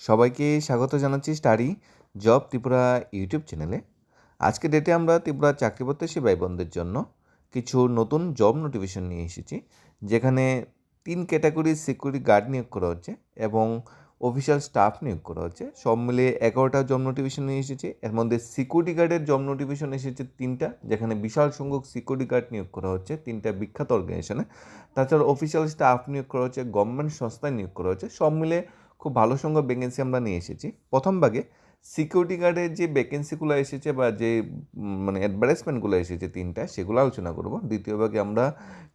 সবাইকে স্বাগত জানাচ্ছি স্টাডি জব ত্রিপুরা ইউটিউব চ্যানেলে। আজকে ডেটে আমরা ত্রিপুরা চাকরি প্রত্যাশী ভাই বোনদের জন্য কিছু নতুন জব নোটিফিকেশন নিয়ে এসেছি, যেখানে তিন ক্যাটাগরির সিকিউরিটি গার্ড নিয়োগ করা হচ্ছে এবং অফিসিয়াল স্টাফ নিয়োগ করা হচ্ছে। সব মিলিয়ে এগারোটা জব নোটিফিকেশন নিয়ে এসেছে, এর মধ্যে সিকিউরিটি গার্ডের জব নোটিফিকেশন এসেছে তিনটা, যেখানে বিশাল সংখ্যক সিকিউরিটি গার্ড নিয়োগ করা হচ্ছে তিনটা বিখ্যাত অর্গানাইজেশনে তাছাড়া অফিসিয়াল স্টাফ নিয়োগ করা হচ্ছে গভর্নমেন্ট সংস্থায় নিয়োগ করা হচ্ছে, সব মিলে খুব ভালো সংখ্যক ভ্যাকেন্সি আমরা নিয়ে এসেছি। প্রথম ভাগে সিকিউরিটি গার্ডের যে ভ্যাকেন্সিগুলো এসেছে বা যে মানে অ্যাডভার্টাইজমেন্টগুলো এসেছে তিনটা, সেগুলো আলোচনা করব। দ্বিতীয় ভাগে আমরা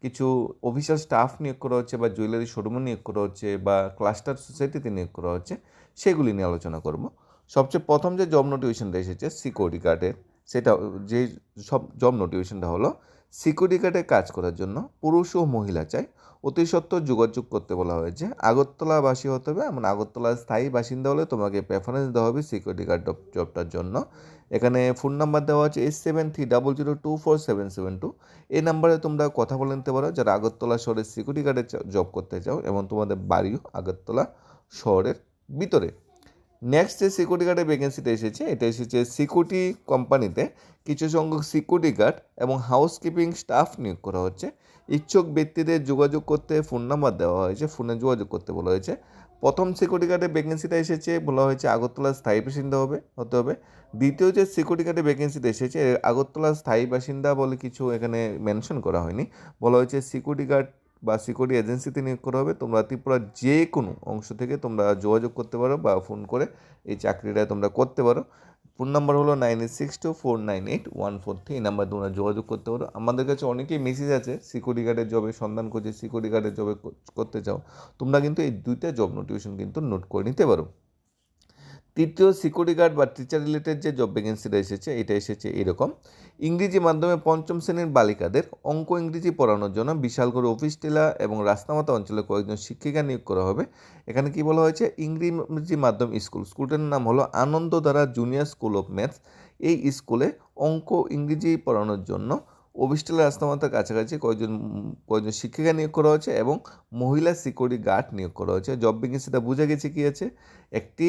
কিছু অফিসিয়াল স্টাফ নিয়োগ করা হচ্ছে বা জুয়েলারি শোরুমে নিয়োগ করা হচ্ছে বা ক্লাস্টার সোসাইটিতে নিয়োগ করা হচ্ছে, সেগুলি নিয়ে আলোচনা করব। সবচেয়ে প্রথম যে জব নোটিফিকেশনটা এসেছে সিকিউরিটি গার্ডের সেটা যে সব জব নোটিফিকেশনটা হলো সিকিউরিটি গার্ডে কাজ করার জন্য পুরুষ ও মহিলা চাই। অতি সত্ত্বর যোগাযোগ করতে বলা হয়েছে, আগরতলাবাসী হতে হবে। এমন আগরতলার স্থায়ী বাসিন্দা হলে তোমাকে প্রেফারেন্স দেওয়া হবে সিকিউরিটি গার্ড জবটার জন্য। এখানে ফোন নাম্বার দেওয়া আছে eight seven three double zero two four seven seven two এই নাম্বারে তোমরা কথা বলে নিতে পারো, যারা আগরতলা শহরের সিকিউরিটি গার্ডে জব করতে চাও এবং তোমাদের বাড়িও আগরতলা শহরের ভিতরে। নেক্সট যে সিকিউরিটি গার্ডের ভ্যাকেন্সিটা এসেছে, এটা এসেছে সিকিউরিটি কোম্পানিতে কিছু সংখ্যক সিকিউরিটি গার্ড এবং হাউসকিপিং স্টাফ নিয়োগ করা হচ্ছে। ইচ্ছুক ব্যক্তিদের যোগাযোগ করতে ফোন নাম্বার দেওয়া হয়েছে ফোনে যোগাযোগ করতে বলা হয়েছে। প্রথম সিকিউরিটি গার্ডের ভ্যাকেন্সিটা এসেছে বলা হয়েছে আগরতলার স্থায়ী বাসিন্দা হবে, হতে হবে। দ্বিতীয় যে সিকিউরিটি গার্ডের ভ্যাকেন্সিটা এসেছে আগরতলার স্থায়ী বাসিন্দা বলে কিছু এখানে মেনশন করা হয়নি। বলা হয়েছে সিকিউরিটি গার্ড বা সিকিউরিটি এজেন্সিতে নিয়োগ করা হবে, তোমরা ত্রিপুরার যে কোনো অংশ থেকে তোমরা যোগাযোগ করতে পারো বা ফোন করে এই চাকরিটা তোমরা করতে পারো। ফোন নাম্বার হলো nine eight six two four nine eight one four three এই নাম্বার তোমরা যোগাযোগ করতে পারো। আমাদের কাছে অনেকেই মেসেজ আছে সিকিউরিটি গার্ডের জবে সন্ধান করছে সিকিউরিটি গার্ডের জবে করতে চাও, তোমরা কিন্তু এই দুইটা জব নোটিফিকেশন কিন্তু নোট করে নিতে পারো। তৃতীয় সিকিউরিটি গার্ড বা টিচার রিলেটেড যে জব ভ্যাকেন্সিটা এসেছে, এটা এসেছে এরকম। ইংরেজি মাধ্যমে পঞ্চম শ্রেণির বালিকাদের অঙ্ক ইংরেজি পড়ানোর জন্য বিশাল করে অফিস টেলা এবং রাস্তামাতা অঞ্চলে কয়েকজন শিক্ষিকা নিয়োগ করা হবে। এখানে কি বলা হয়েছে? ইংরেজি মাধ্যম স্কুল স্কুলটার নাম হলো Anandadhara junior school of maths এই স্কুলে অঙ্ক ইংরেজি পড়ানোর জন্য অফিসটেলা রাস্তামাতার কাছাকাছি কয়েকজন কয়েকজন শিক্ষিকা নিয়োগ করা হয়েছে এবং মহিলা সিকিউরিটি গার্ড নিয়োগ করা হয়েছে। জব ভ্যাকেন্সিটা বুঝে গেছে কি আছে? একটি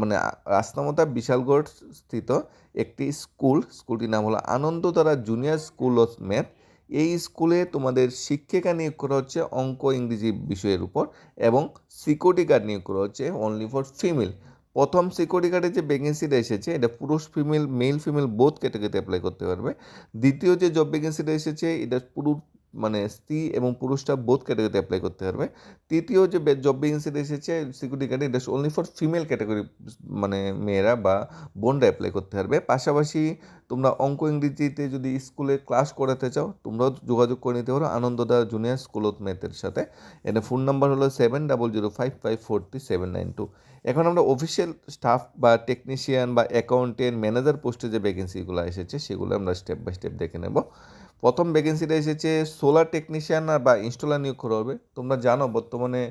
মানে আ, রাস্তামাতা বিশালগড় স্থিত একটি স্কুল স্কুলটির নাম হলো Anandatara junior school of math. এই স্কুলে তোমাদের শিক্ষিকা নিয়োগ করা হচ্ছে অঙ্ক ইংরেজি বিষয়ের উপর এবং সিকিউরিটি গার্ড নিয়োগ করা হচ্ছে অনলি ফর ফিমেল। প্রথম সিকিউরিটি গার্ডের যে ভ্যাকেন্সিটা এসেছে, এটা পুরুষ ফিমেল মেল ফিমেল বোধ ক্যাটাগরিতে অ্যাপ্লাই করতে পারবে। দ্বিতীয় যে জব ভ্যাকেন্সিটা এসেছে, এটা পুরুষ মানে স্ত্রী এবং পুরুষটা বোধ ক্যাটাগরিতে অ্যাপ্লাই করতে পারবে। তৃতীয় যে জব ভ্যাকেন্সিটা এসেছে সিকিউরিটি গার্ডে এটা অনলি ফর ফিমেল ক্যাটাগরি মানে মেয়েরা বা বোনরা অ্যাপ্লাই করতে পারবে। পাশাপাশি তোমরা অঙ্ক ইংরেজিতে যদি স্কুলে ক্লাস করাতে চাও, তোমরাও যোগাযোগ করে নিতে পারো আনন্দদা জুনিয়র স্কুল অফ ম্যাথের সাথে। এটা ফোন নাম্বার হলো seven double zero five five four three seven nine two এখন আমরা অফিসিয়াল স্টাফ বা টেকনিশিয়ান বা অ্যাকাউন্টেন্ট ম্যানেজার পোস্টে যে ভ্যাকেন্সিগুলো এসেছে, সেগুলো আমরা স্টেপ বাই স্টেপ দেখে নেব। প্রথম ভ্যাকেন্সিটা এসেছে সোলার টেকনিশিয়ান বা ইনস্টলার নিয়োগ করা হবে। তোমরা জানো, বর্তমানে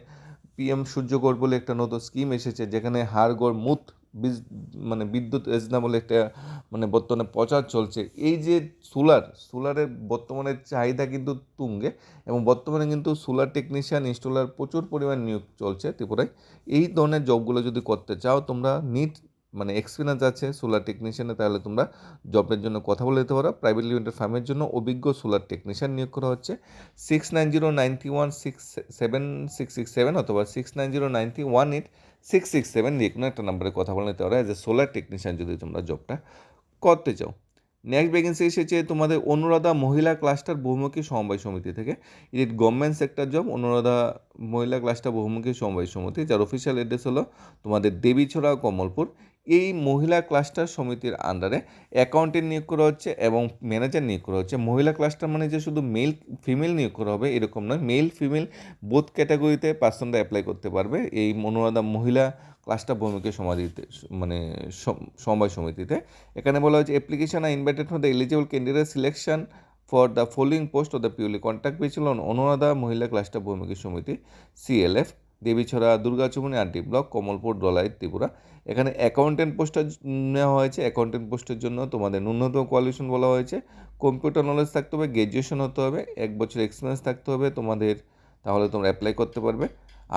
পিএম সূর্যগড় বলে একটা নতুন স্কিম এসেছে, যেখানে হাড়গড় বিজ- মানে বিদ্যুৎ যোজনা বলে একটা মানে বর্তমানে প্রচার চলছে। এই যে সোলার সোলারের বর্তমানে চাহিদা কিন্তু তুঙ্গে এবং বর্তমানে কিন্তু সোলার টেকনিশিয়ান ইনস্টলার প্রচুর পরিমাণ নিয়োগ চলছে ত্রিপুরায়। এই ধরনের জবগুলো যদি করতে চাও, তোমরা নিট মানে এক্সপিরিয়েন্স আছে সোলার টেকনিশিয়ানে তাহলে তোমরা জবের জন্য কথা বলে দিতে পারো। প্রাইভেট লিমিটেড ফার্মের জন্য অভিজ্ঞ সোলার টেকনিশিয়ান নিয়োগ করা হচ্ছে। Six nine zero ninety one six seven six six seven অথবা six nine zero ninety one eight six six seven যে কোনো একটা নাম্বারে কথা বলে নিতে পারো। অ্যাজ এ সোলার টেকনিশিয়ান যদি তোমরা জবটা করতে চাও। নেক্সট ভ্যাকেন্সি এসেছে তোমাদের অনুরাধা মহিলা ক্লাস্টার বহুমুখী সমবায় সমিতি থেকে। It government sector job Anuradha মহিলা ক্লাস্টার বহুমুখী সমবায় সমিতি, যার অফিসিয়াল অ্যাড্রেস হলো তোমাদের দেবীছড়া, কমলপুর। এই মহিলা ক্লাস্টার সমিতির আন্ডারে অ্যাকাউন্টেন্ট নিয়োগ করা হচ্ছে এবং ম্যানেজার নিয়োগ করা হচ্ছে। মহিলা ক্লাস্টার মানে যে শুধু মেল ফিমেল নিয়োগ করা হবে এরকম নয় মেল ফিমেল বোথ ক্যাটাগরিতে পার্সনরা অ্যাপ্লাই করতে পারবে। এই অনুরাধা মহিলা ক্লাস্টার ভূমিকে সমাধিতে মানে সম- সমবায় সমিতিতে। এখানে বলা হয়েছে application are invited for the eligible candidate selection for the following post of the পিউলি contact পেয়েছিল অনুরাধা মহিলা ক্লাস্টার ভূমিকা সমিতি সিএলএফ দেবীছড়া দুর্গাচুমনি আন্টি ব্লক, কমলপুর ডলাই ত্রিপুরা। এখানে অ্যাকাউন্টেন্ট পোস্টটা নেওয়া হয়েছে। অ্যাকাউন্টেন্ট পোস্টের জন্য তোমাদের ন্যূনতম কোয়ালিফিকেশন বলা হয়েছে। কম্পিউটার নলেজ থাকতে হবে গ্র্যাজুয়েশন হতে হবে, এক বছর এক্সপিরিয়েন্স থাকতে হবে তোমাদের, তাহলে তোমরা অ্যাপ্লাই করতে পারবে।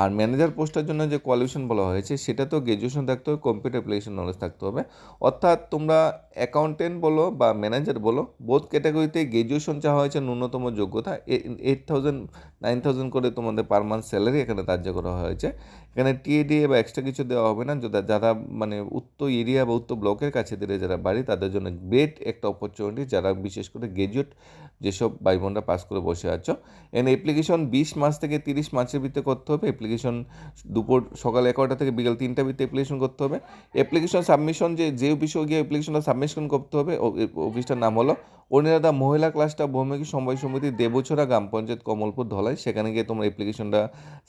আর ম্যানেজার পোস্টের জন্য যে কোয়ালিফিকেশন বলা হয়েছে, সেটা তো গ্র্যাজুয়েশন থাকতে হবে কম্পিউটার অ্যাপ্লিকেশন নলেজ থাকতে হবে। অর্থাৎ তোমরা অ্যাকাউন্টেন্ট বলো বা ম্যানেজার বলো বোধ ক্যাটাগরিতে গ্র্যাজুয়েশন চাওয়া হয়েছে ন্যূনতম যোগ্যতা। এইট থাউজেন্ড নাইন থাউজেন্ড করে তোমাদের পার মান্থ স্যালারি এখানে ধার্য করা হয়েছে। এখানে টিএডি বা এক্সট্রা কিছু দেওয়া হবে না যারা মানে উত্তর এরিয়া বা উত্তর ব্লকের কাছে দিলে যারা বাড়ি, তাদের জন্য গ্রেট একটা অপরচুনিটি যারা বিশেষ করে গ্র্যাজুয়েট যেসব ভাই বোনরা পাস করে বসে আছো এন অ্যাপ্লিকেশন বিশ মাস থেকে তিরিশ মাসের ভিতরে করতে হবে অ্যাপ্লিকেশন দুপুর সকাল এগারোটা থেকে বিকেল তিনটা ভিতরে অ্যাপ্লিকেশন করতে হবে অ্যাপ্লিকেশন সাবমিশন যে যে অফিসে গিয়ে অ্যাপ্লিকেশনটা সাবমিশন করতে হবে অফিসটার নাম হলো অনিরাদা মহিলা ক্লাসটা ভৌমিক সমবায় সমিতি দেবছড়া গ্রাম পঞ্চায়েত কমলপুর ধলাই, সেখানে গিয়ে তোমরা অ্যাপ্লিকেশনটা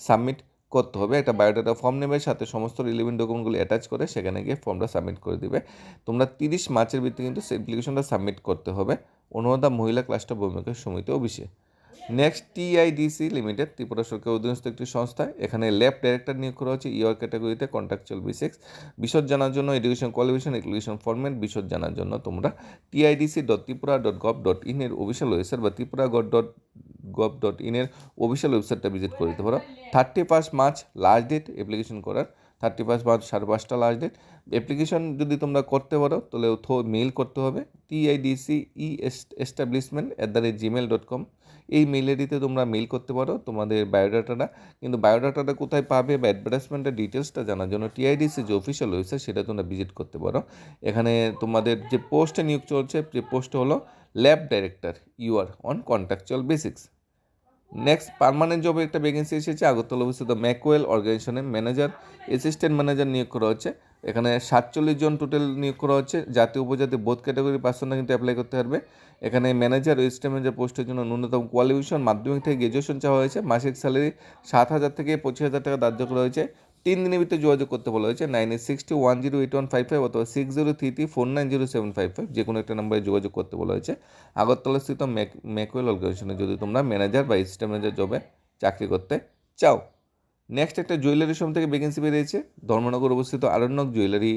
সাবমিট করতে হবে, একটা বায়োডাটা ফর্ম নেবে, সাথে সমস্ত রিলিভেন্ট ডকুমেন্টগুলো অ্যাটাচ করে সেখানে গিয়ে ফর্মটা সাবমিট করে দিবে, তোমরা তিরিশ মার্চের ভিতরে কিন্তু অ্যাপ্লিকেশনটা সাবমিট করতে হবে অনুরাধা মহিলা ক্লাসটা ভৌমিকের সমিতি অফিসে নেক্সট টিআইডিসি লিমিটেড ত্রিপুরা সরকার অধীনস্থ একটি সংস্থা। এখানে ল্যাব ডাইরেক্টর নিয়োগ করা হচ্ছে ইয়র ক্যাটাগরিতে কন্ট্রাকচুয়াল বিসেক্স বিশদ জানার জন্য এডুকেশন কোয়ালিফিকেশন অ্যাপ্লিকেশন ফরম্যাট বিশদ জানার জন্য তোমরা TIDC dot Tripura dot gov dot in এর অফিসিয়াল ওয়েবসাইট বা Tripura gov dot gov dot in এর অফিসিয়াল ওয়েবসাইটটা ভিজিট করে দিতে পারো। Thirty first March last date application করার। থার্টি ফার্স্ট মার্চ সাড়ে পাঁচটা লাস্ট ডেট অ্যাপ্লিকেশন যদি তোমরা করতে পারো, তাহলে মেইল করতে হবে। TIDC E establishment at the rate Gmail dot com এই মেল আইডিতে তোমরা মেল করতে পারো তোমাদের বায়োডাটাটা কিন্তু বায়োডাটাটা কোথায় পাবে বা অ্যাডভার্টাইজমেন্টের ডিটেলসটা জানার জন্য টিআইডিসি যে অফিসিয়াল ওয়েবসাইট সেটা তোমরা ভিজিট করতে পারো। এখানে তোমাদের যে পোস্টে নিয়োগ চলছে, যে পোস্ট হলো lab director UR on contractual basis next permanent জবে একটা ভ্যাকেন্সি এসেছে, আগরতলা অবস্থিত ম্যাকওয়েল অর্গানাইজেশনের ম্যানেজার অ্যাসিস্ট্যান্ট ম্যানেজার নিয়োগ করা হচ্ছে। এখানে সাতচল্লিশ জন টোটাল নিয়োগ করা হচ্ছে। জাতীয় উপজাতি বোধ ক্যাটাগরি পার্সনরা কিন্তু অ্যাপ্লাই করতে পারবে। এখানে ম্যানেজার রেজিস্টার ম্যানেজার পোস্টের জন্য ন্যূনতম কোয়ালিফিকেশন মাধ্যমিক থেকে গ্র্যাজুয়েশন চাওয়া হয়েছে। মাসিক স্যালারি সাত হাজার থেকে পঁচিশ হাজার টাকা ধার্য করা হয়েছে। তিন দিনের ভিতরে যোগাযোগ করতে বলা হয়েছে। Nine eight six sixty one zero eight one five five অথবা six zero three three four nine zero seven five five যে কোনো একটা নাম্বারে যোগাযোগ করতে বলা হয়েছে। আগরতলা স্থিত ম্যাক, ম্যাকওয়েল অর্গানাইজেশনে যদি তোমরা ম্যানেজার বা অ্যাসিস্ট্যান্ট ম্যানেজার জবে চাকরি করতে চাও। নেক্সট একটা জুয়েলারি শোরুম থেকে ভ্যাকেন্সি বেরিয়েছে। ধর্মনগর অবস্থিত আরণ্যক জুয়েলারি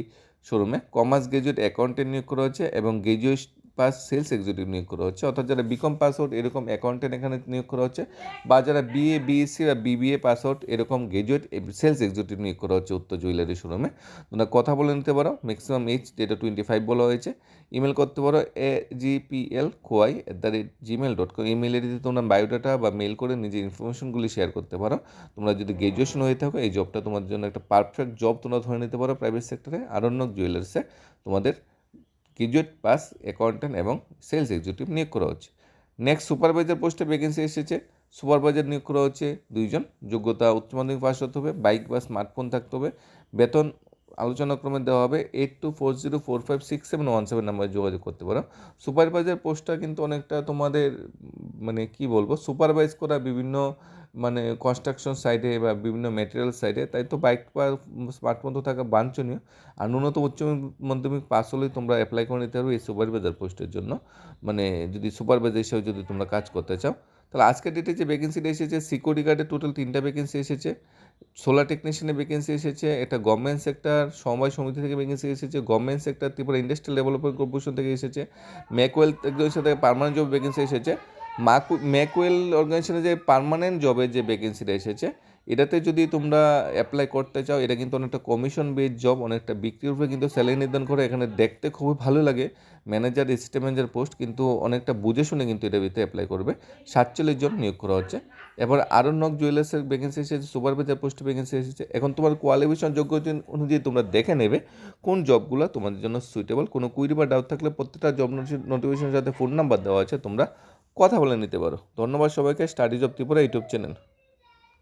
শোরুমে কমার্স গ্রাজুয়েট অ্যাকাউন্টেন্ট নিয়োগ করা হয়েছে এবং গ্রাজুয়েট পাস সেলস এক্সিকিউটিভ নিয়োগ করা হচ্ছে। অর্থাৎ যারা বিকম পাস আউট এরকম অ্যাকাউন্টেন্ট এখানে নিয়োগ করা হচ্ছে বা যারা বিএ বিএসসি বা বিবিএ পাস আউট এরকম গ্রাজুয়েট সেলস এক্সিকিউটিভ নিয়োগ করা হচ্ছে উত্তর জুয়েলারি শোরুমে তোমরা কথা বলে নিতে পারো ম্যাক্সিমাম এইজ যেটা টোয়েন্টি ফাইভ বলা হয়েছে। ইমেল করতে পারো A GPL Khowai at the rate Gmail dot com email আইডিতে তোমরা বায়োডাটা বা মেল করে নিজের ইনফরমেশনগুলি শেয়ার করতে পারো। তোমরা যদি গ্র্যাজুয়েশন হয়ে থাকো, এই জবটা তোমাদের জন্য একটা পারফেক্ট জব তোমরা ধরে নিতে পারো প্রাইভেট সেক্টরে আরণ্যক জুয়েলার্সে তোমাদের গ্রাজুয়েট পাস অ্যাকাউন্টেন্ট এবং সেলস এক্সিকিউটিভ নিয়োগ করা হচ্ছে। নেক্সট, সুপারভাইজার পোস্টে ভ্যাকেন্সি এসেছে। সুপারভাইজার নিয়োগ করা হচ্ছে দুইজন। যোগ্যতা উচ্চ মাধ্যমিক পাস হতে হবে, বাইক বা স্মার্টফোন থাকতে হবে। বেতন আলোচনাক্রমে দেওয়া হবে eight two four zero four five six seven one seven নাম্বারে যোগাযোগ করতে পারো। সুপারভাইজার পোস্টটা কিন্তু অনেকটা তোমাদের মানে কি বলব সুপারভাইজ করা বিভিন্ন মানে কনস্ট্রাকশন সাইডে বা বিভিন্ন ম্যাটেরিয়াল সাইডে তাই তো বাইক বা স্মার্টফোন তো থাকা বাঞ্ছনীয়। আর ন্যূনতম উচ্চ মাধ্যমিক পাস হলেই তোমরা অ্যাপ্লাই করে নিতে পারবে এই সুপারভাইজার পোস্টের জন্য। মানে যদি সুপারভাইজার হিসেবে যদি তোমরা কাজ করতে চাও। তাহলে আজকের ডেটে যে ভ্যাকেন্সিটা এসেছে সিকিউরিটি গার্ডে টোটাল তিনটা ভ্যাকেন্সি এসেছে। সোলার টেকনিশিয়ানের ভ্যাকেন্সি এসেছে, এটা গভর্নমেন্ট সেক্টর সমবায় সমিতি থেকে ভ্যাকেন্সি এসেছে government sector Tripura industrial development corporation থেকে এসেছে ম্যাকওয়েল অর্গানাইজেশন থেকে পার্মানেন্ট জব ভ্যাকেন্সি এসেছে। মাকু, ম্যাকওয়েল অর্গানাইজেশনে যে পার্মানেন্ট জবের যে ভ্যাকেন্সিটা এসেছে, এটাতে যদি তোমরা অ্যাপ্লাই করতে চাও, এটা কিন্তু অনেকটা কমিশন বেস জব অনেকটা বিক্রির উপরে কিন্তু স্যালারি নির্ধারণ করে এখানে দেখতে খুবই ভালো লাগে। ম্যানেজার অ্যাসিস্ট্যান্ট ম্যানেজার পোস্ট কিন্তু অনেকটা বুঝে শুনে কিন্তু এটা ভিতরে অ্যাপ্লাই করবে। সাতচল্লিশ জন নিয়োগ করা হচ্ছে। এবার আরও নক জুয়েলার্সের ভ্যাকেন্সি এসেছে সুপারভাইজার পোস্ট ভ্যাকেন্সি এসেছে। এখন তোমার কোয়ালিফিকেশন যোগ্য অনুযায়ী তোমরা দেখে নেবে কোন জবগুলো তোমাদের জন্য সুইটেবল কোনো কুইরি বা ডাউট থাকলে প্রত্যেকটা জব নোটিফিকেশনের সাথে ফোন নাম্বার দেওয়া আছে, তোমরা কথা বলে নিতে পারো। ধন্যবাদ সবাইকে। Studies of Tripura YouTube channel